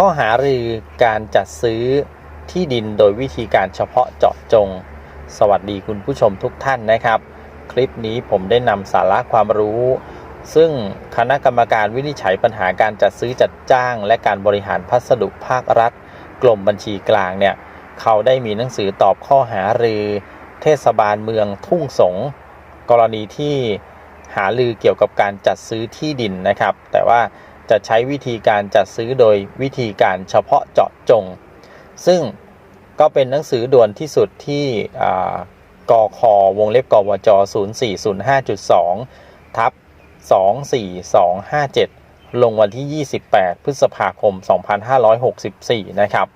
ข้อหารือการจัดซื้อที่ดินโดยวิธีการเฉพาะเจาะจง สวัสดีคุณผู้ชมทุกท่านนะครับ คลิปนี้ผมได้นำสาระความรู้ ซึ่งคณะกรรมการวินิจฉัยปัญหาการจัดซื้อจัดจ้าง และการบริหารพัสดุภาครัฐกรมบัญชีกลางเนี่ย เขาได้มีหนังสือตอบข้อหารือ เทศบาลเมืองทุ่งสง กรณีที่หาลือเกี่ยวกับการจัดซื้อที่ดินนะครับ แต่ว่า จะใช้วิธีการจัดซื้อโดยวิธีการเฉพาะเจาะจง ซึ่งก็เป็นหนังสือด่วนที่สุดที่กควงเล็บกวจ 0405.2 ทับ 24257 ลงวันที่ 28 พฤษภาคม 2564 นะครับ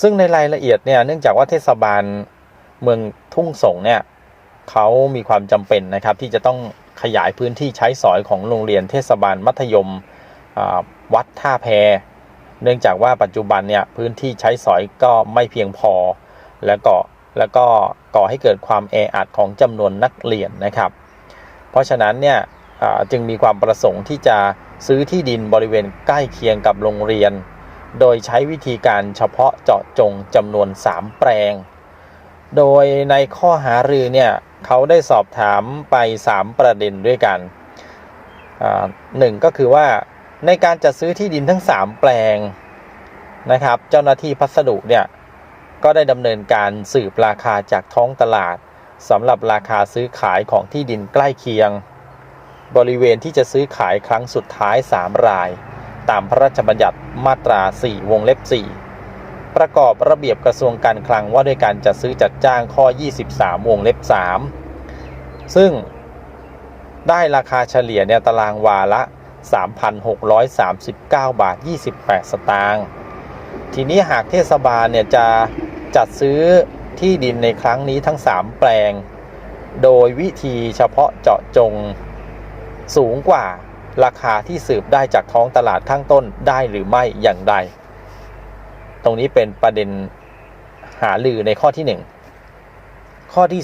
ซึ่งในรายละเอียดเนี่ย เนื่องจากว่าเทศบาลเมืองทุ่งสงเนี่ยเขามีความจำเป็นนะครับที่จะต้องขยายพื้นที่ใช้สอยของโรงเรียนเทศบาลมัธยม วัดท่าแพ เนื่องจากว่าปัจจุบันเนี่ยพื้นที่ใช้สอยก็ไม่เพียงพอ แล้วก็แล้วก็ก่อให้เกิดความแออัดของจำนวนนักเรียนนะครับ เพราะฉะนั้นเนี่ยจึงมีความประสงค์ที่จะซื้อที่ดินบริเวณใกล้เคียงกับโรงเรียน โดยใช้วิธีการเฉพาะเจาะจงจำนวน 3 แปลง โดยในข้อหารือเนี่ยเขาได้สอบถามไป 3 ประเด็นด้วยกันหนึ่งก็คือว่า ในการจัดซื้อที่ดินทั้ง 3 แปลงนะครับ เจ้าหน้าที่พัสดุเนี่ยก็ได้ดำเนินการสืบราคาจากท้องตลาดสำหรับราคาซื้อขายของที่ดินใกล้เคียง บริเวณที่จะซื้อขายครั้งสุดท้าย 3 ราย ตามพระราชบัญญัติมาตรา 4 วงเล็บ 4 ประกอบระเบียบกระทรวงการคลังว่าด้วยการจัดซื้อจัดจ้างข้อ 23 วงเล็บ 3 ซึ่งได้ราคาเฉลี่ยเนี่ยตารางวาละ 3,639 บาท 28 สตางค์ทีนี้หากเทศบาลเนี่ยจะจัดซื้อที่ดินในครั้งนี้ทั้ง 3 แปลง โดยวิธีเฉพาะเจาะจงสูงกว่าราคาที่สืบได้จากท้องตลาดข้างต้นได้หรือไม่อย่างไรตรงนี้เป็นประเด็นหาลือในข้อที่ 1 ข้อที่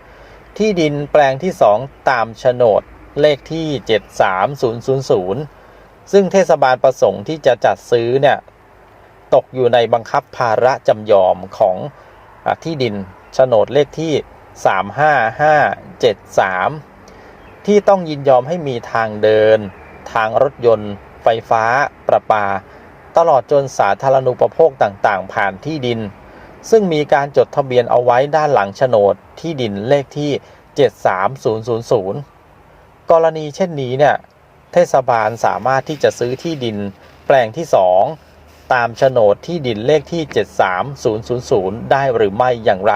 2 ที่ดินแปลงที่ 2 ตามโฉนด เลขที่ 73000 ซึ่งเทศบาลประสงค์ที่จะจัดซื้อเนี่ยตกอยู่ในบังคับภาระจำยอมของอที่ดินโฉนดเลขที่ 35573 ที่ต้องยินยอมให้มีทางเดิน ทางรถยนต์ ไฟฟ้า ประปา ตลอดจนสาธารณูปโภคต่าง ๆ ผ่านที่ดิน ซึ่งมีการจดทะเบียนเอาไว้ด้านหลังโฉนดที่ดินเลขที่ 73000 กรณีเช่นนี้เนี่ยเทศบาลสามารถที่จะซื้อที่ดินแปลงที่ 2 ตามโฉนดที่ดินเลขที่ 73000 ได้หรือไม่อย่างไร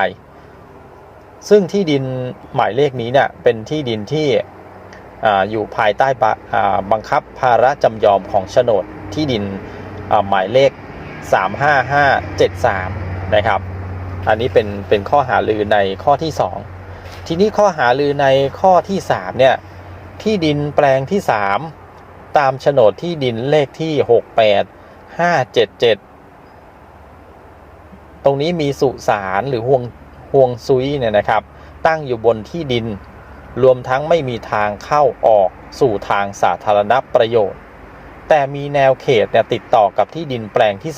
ซึ่งที่ดินหมายเลขนี้เนี่ยเป็นที่ดินที่ออยู่ภายใต้บังคับภาระจำยอมของโฉนดที่ดินหมายเลข 35573 นะครับ อันนี้เป็นเป็นข้อหาลือในข้อที่ 2 ทีนี้ข้อหาลือในข้อที่ 3 เนี่ย ที่ดินแปลงที่ 3 ตามโฉนดที่ดินเลขที่ 68577 ตรงนี้มีสุสานหรือห่วงห่วงซุยเนี่ยนะครับ ตั้งอยู่บนที่ดิน รวมทั้งไม่มีทางเข้าออกสู่ทางสาธารณประโยชน์ แต่มีแนวเขตเนี่ยติดต่อกับที่ดินแปลงที่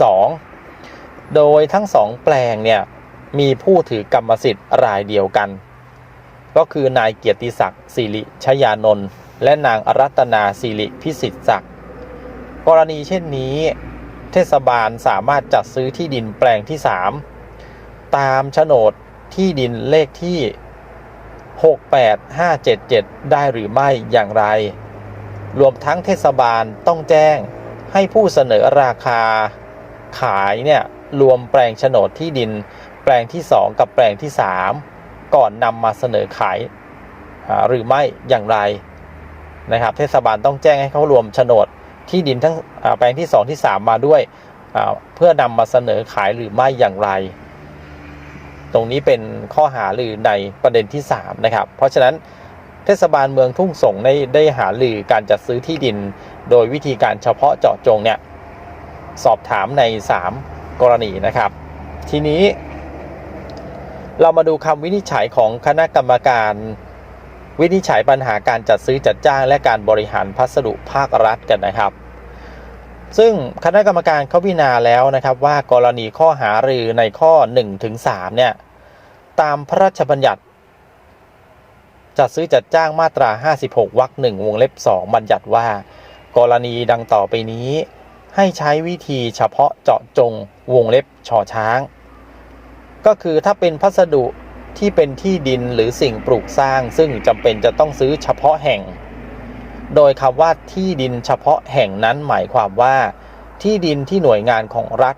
2 โดยทั้งสองแปลงเนี่ยมีผู้ถือกรรมสิทธิ์รายเดียวกัน ก็คือนายเกียรติศักดิ์สิริชยานนท์และนางอารัตนาสิริพิสิทธิศักดิ์กรณีเช่นนี้ เทศบาลสามารถจัดซื้อที่ดินแปลงที่ 3 ตามโฉนดที่ดินเลขที่ 68577 ได้หรือไม่อย่างไร รวมทั้งเทศบาลต้องแจ้งให้ผู้เสนอราคา ขายเนี่ยรวมแปลงโฉนดที่ดิน แปลงที่ 2 กับแปลงที่ 3 ก่อนนำมาเสนอขายหรือไม่อย่างไรนะครับ เทศบาลต้องแจ้งให้เขารวมโฉนดที่ดินทั้งแปลงที่ 2 ที่ 3 มาด้วยเพื่อนำมาเสนอขายหรือไม่อย่างไร ตรงนี้เป็นข้อหาลือในประเด็นที่ 3 นะครับ เพราะฉะนั้นเทศบาลเมืองทุ่งสงได้ได้หาลือการจัดซื้อที่ดิน โดยวิธีการเฉพาะเจาะจงเนี่ยสอบถามใน 3 กรณีนะครับ ทีนี้ เรามาดูคำวินิจฉัยของคณะกรรมการ วินิจฉัยปัญหาการจัดซื้อจัดจ้างและการบริหารพัสดุภาครัฐกันนะครับ ซึ่งคณะกรรมการเขาพิจารณาแล้วนะครับว่ากรณีข้อหารือในข้อ1ถึง3เนี่ยตามพระราชบัญญัติ จัดซื้อจัดจ้างมาตรา 56วรรคหนึ่งวงเล็บ 2 บัญญัติว่า กรณีดังต่อไปนี้ ให้ใช้วิธีเฉพาะเจาะจงวงเล็บช่อช้าง ก็คือถ้าเป็นพัสดุที่เป็นที่ดินหรือสิ่งปลูกสร้าง ซึ่งจำเป็นจะต้องซื้อเฉพาะแห่ง โดยคำว่าที่ดินเฉพาะแห่งนั้นหมายความว่า ที่ดินที่หน่วยงานของรัฐ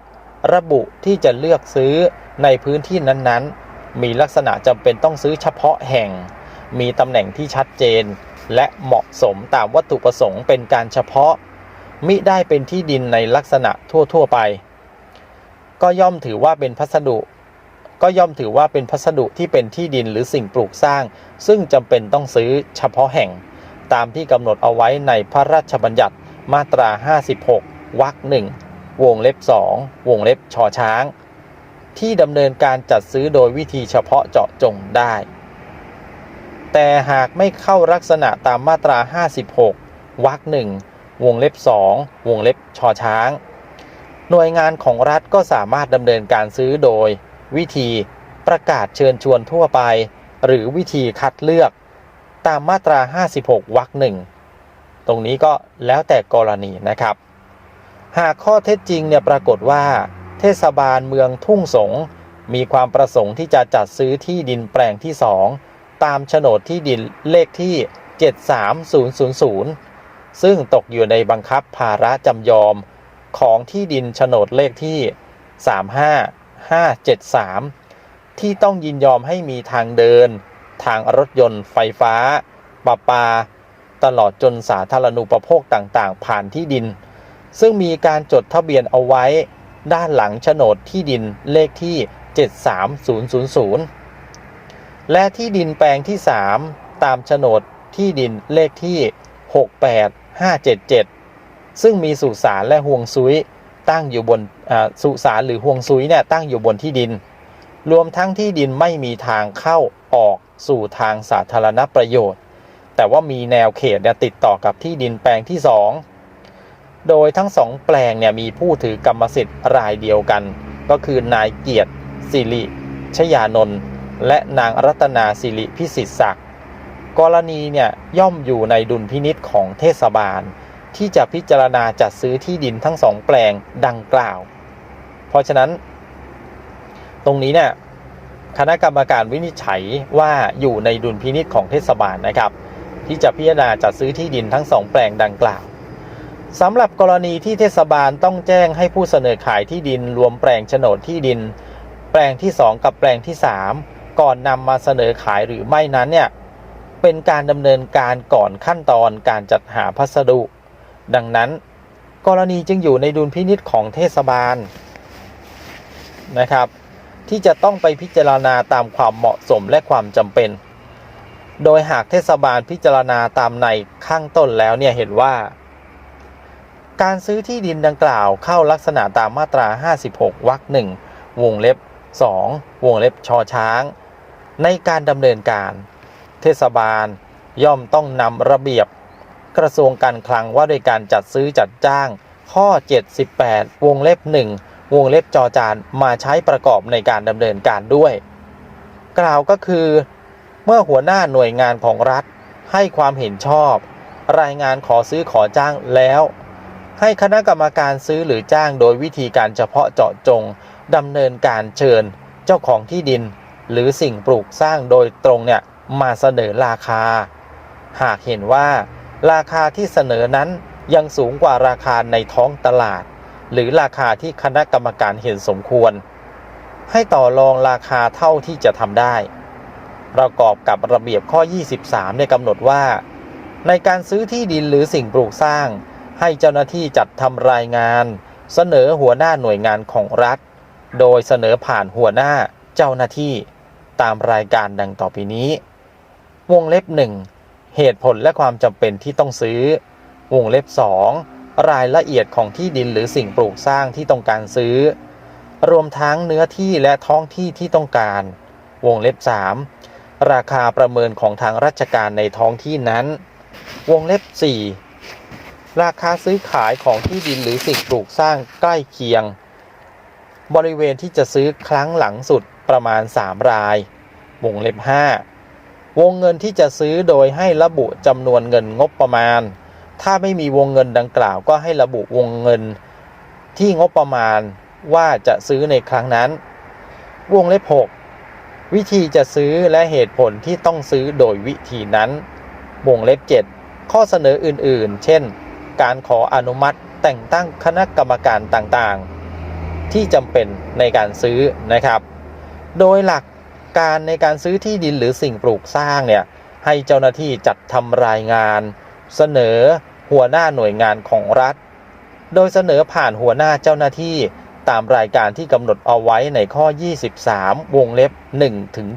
ระบุที่จะเลือกซื้อในพื้นที่นั้นๆ มีลักษณะจำเป็นต้องซื้อเฉพาะแห่ง มีตำแหน่งที่ชัดเจน และเหมาะสมตามวัตถุประสงค์เป็นการเฉพาะ มิได้เป็นที่ดินในลักษณะทั่ว ๆ ไป ก็ย่อมถือว่าเป็นพัสดุ ก็ย่อมถือว่าเป็นพัสดุที่เป็นที่ดินหรือสิ่งปลูกสร้าง ซึ่งจำเป็นต้องซื้อเฉพาะแห่ง ตามที่กำหนดเอาไว้ในพระราชบัญญัติมาตรา 56 วรรคหนึ่งวงเล็บ 2 วงเล็บชอช้าง ที่ดำเนินการจัดซื้อโดยวิธีเฉพาะเจาะจงได้ แต่หากไม่เข้าลักษณะตามมาตรา 56 วรรคหนึ่งวงเล็บ 2 วงเล็บชอช้าง หน่วยงานของรัฐก็สามารถดำเนินการซื้อโดย วิธีประกาศเชิญชวนทั่วไป หรือวิธีคัดเลือกตามมาตรา 56วรรคหนึ่งตรงนี้ก็แล้วแต่กรณีนะครับ หากข้อเท็จจริงเนี่ยปรากฏว่า เทศบาลเมืองทุ่งสงมีความประสงค์ที่จะจัดซื้อที่ดินแปลงที่ 2 ตามโฉนดที่ดินเลขที่ 73000 ซึ่งตกอยู่ในบังคับภาระจำยอมของที่ดินโฉนดเลขที่ 573 ที่ต้องยินยอมให้มีทางเดิน ทางรถยนต์ไฟฟ้าปะปา ตลอดจนสาธารณูปโภคต่างๆ ผ่านที่ดิน ซึ่งมีการจดทะเบียนเอาไว้ด้านหลังโฉนดที่ดินเลขที่ 73000 และที่ดินแปลงที่ 3 ตามโฉนดที่ดินเลขที่ 68577 ซึ่งมีสุสานและห่วงซุย ตั้งอยู่บนสุสานหรือห่วงซุยเนี่ยตั้งอยู่บนที่ดิน รวมทั้งที่ดินไม่มีทางเข้าออกสู่ทางสาธารณประโยชน์ แต่ว่ามีแนวเขตเนี่ยติดต่อกับที่ดินแปลงที่ 2 โดยทั้งสองแปลงเนี่ยมีผู้ถือกรรมสิทธิ์รายเดียวกัน ก็คือนายเกียรติสิริชยานนท์และนางรัตนาสิริพิสิทธิ์ศักดิ์กรณีเนี่ยย่อมอยู่ในดุลพินิษของเทศบาล ที่จะพิจารณาจัดซื้อที่ดินทั้งสองแปลงดังกล่าว เพราะฉะนั้น ตรงนี้เนี่ยคณะกรรมการวินิจฉัยว่าอยู่ในดุลพินิษของเทศบาลนะครับ ที่จะพิจารณาจัดซื้อที่ดินทั้งสองแปลงดังกล่าวสำหรับกรณีที่เทศบาลต้องแจ้งให้ผู้เสนอขายที่ดินรวมแปลงโฉนดที่ดิน แปลงที่ 2 กับแปลงที่ 3 ก่อนนำมาเสนอขายหรือไม่นั้นเนี่ยเป็นการดำเนินการก่อนขั้นตอนการจัดหาพัสดุ ดังนั้นกรณีจึงอยู่ในดุลพินิษของเทศบาลนะครับ ที่จะต้องไปพิจารณาตามความเหมาะสมและความจำเป็น โดยหากเทศบาลพิจารณาตามในข้างต้นแล้วเนี่ยเห็นว่า การซื้อที่ดินดังกล่าวเข้าลักษณะตามมาตรา 56วรรคหนึ่งวงเล็บ 2 วงเล็บชอช้าง ในการดำเนินการ เทศบาลย่อมต้องนำระเบียบ กระทรวงการคลังว่าด้วยการจัดซื้อจัดจ้าง ข้อ 78 วงเล็บ 1 วงเล็บจอจานมาใช้ประกอบในการดำเนินการด้วย กล่าวก็คือ เมื่อหัวหน้าหน่วยงานของรัฐให้ความเห็นชอบ รายงานขอซื้อขอจ้างแล้ว ให้คณะกรรมการซื้อหรือจ้างโดยวิธีการเฉพาะเจาะจงดำเนินการเชิญ เจ้าของที่ดิน หรือสิ่งปลูกสร้างโดยตรงเนี่ยมาเสนอราคา หากเห็นว่า ราคาที่เสนอนั้นยังสูงกว่าราคาในท้องตลาด หรือราคาที่คณะกรรมการเห็นสมควร ให้ต่อรองราคาเท่าที่จะทำได้ ประกอบกับระเบียบข้อ 23เนี่ยกำหนดว่า ในการซื้อที่ดินหรือสิ่งปลูกสร้าง ให้เจ้าหน้าที่จัดทำรายงาน เสนอหัวหน้าหน่วยงานของรัฐ โดยเสนอผ่านหัวหน้าเจ้าหน้าที่ ตามรายการดังต่อไปนี้ วงเล็บ1 เหตุผลและความจำเป็นที่ต้องซื้อ วงเล็บ 2 รายละเอียดของที่ดินหรือสิ่งปลูกสร้างที่ต้องการซื้อ รวมทั้งเนื้อที่และท้องที่ที่ต้องการ วงเล็บ 3 ราคาประเมินของทางราชการในท้องที่นั้น วงเล็บ 4 ราคาซื้อขายของที่ดินหรือสิ่งปลูกสร้างใกล้เคียง บริเวณที่จะซื้อครั้งหลังสุดประมาณ 3 รายวงเล็บ 5 วงเงินที่จะซื้อโดยให้ระบุจำนวนเงินงบประมาณ ถ้าไม่มีวงเงินดังกล่าว ก็ให้ระบุวงเงินที่งบประมาณว่าจะซื้อในครั้งนั้น วงเล็บ 6 วิธีจะซื้อและเหตุผลที่ต้องซื้อโดยวิธีนั้น วงเล็บ 7 ข้อเสนออื่นๆ เช่น การขออนุมัติแต่งตั้งคณะกรรมการต่างๆ ที่จำเป็นในการซื้อนะครับ โดยหลัก การในการซื้อที่ดินหรือสิ่งปลูกสร้างเนี่ยให้เจ้าหน้าที่จัดทำรายงาน เสนอหัวหน้าหน่วยงานของรัฐ โดยเสนอผ่านหัวหน้าเจ้าหน้าที่ตามรายการที่กำหนดเอาไว้ในข้อ 23 วงเล็บ1ถึง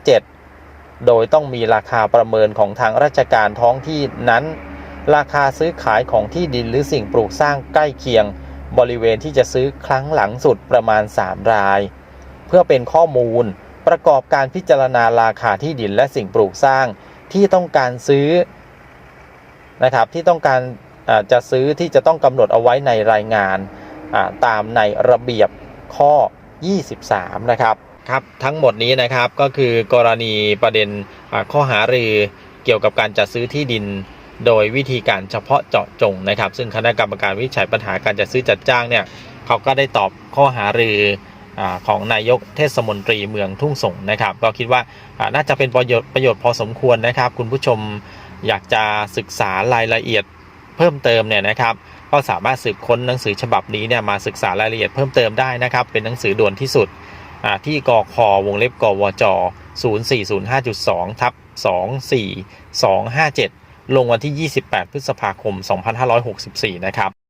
7โดยต้องมีราคาประเมินของทางราชการท้องที่นั้น ราคาซื้อขายของที่ดินหรือสิ่งปลูกสร้างใกล้เคียง บริเวณที่จะซื้อครั้งหลังสุดประมาณ 3 ราย เพื่อเป็นข้อมูล ประกอบการพิจารณาราคาที่ดินและสิ่งปลูกสร้างที่ต้องการซื้อนะครับที่ต้องการจะซื้อที่จะต้องกำหนดเอาไว้ในรายงานตามในระเบียบข้อ 23 นะครับครับทั้งหมดนี้นะครับก็คือกรณีประเด็นข้อหารือเกี่ยวกับการจัดซื้อที่ดินโดยวิธีการเฉพาะเจาะจงนะครับ ซึ่งคณะกรรมการวิจัยปัญหาการจัดซื้อจัดจ้างเนี่ยเขาก็ได้ตอบข้อหารือ ของนายกเทศมนตรีเมืองทุ่งสงนะครับ ก็คิดว่าน่าจะเป็นประโยชน์ประโยชน์พอสมควรนะครับ คุณผู้ชมอยากจะศึกษารายละเอียดเพิ่มเติมเนี่ยนะครับ ก็สามารถสืบค้นหนังสือฉบับนี้เนี่ยมาศึกษารายละเอียดเพิ่มเติมได้นะครับ เป็นหนังสือด่วนที่สุดที่กควงเล็บกวจ 0405.2ทับ24257 ลงวันที่ 28 พฤษภาคม 2564 นะครับ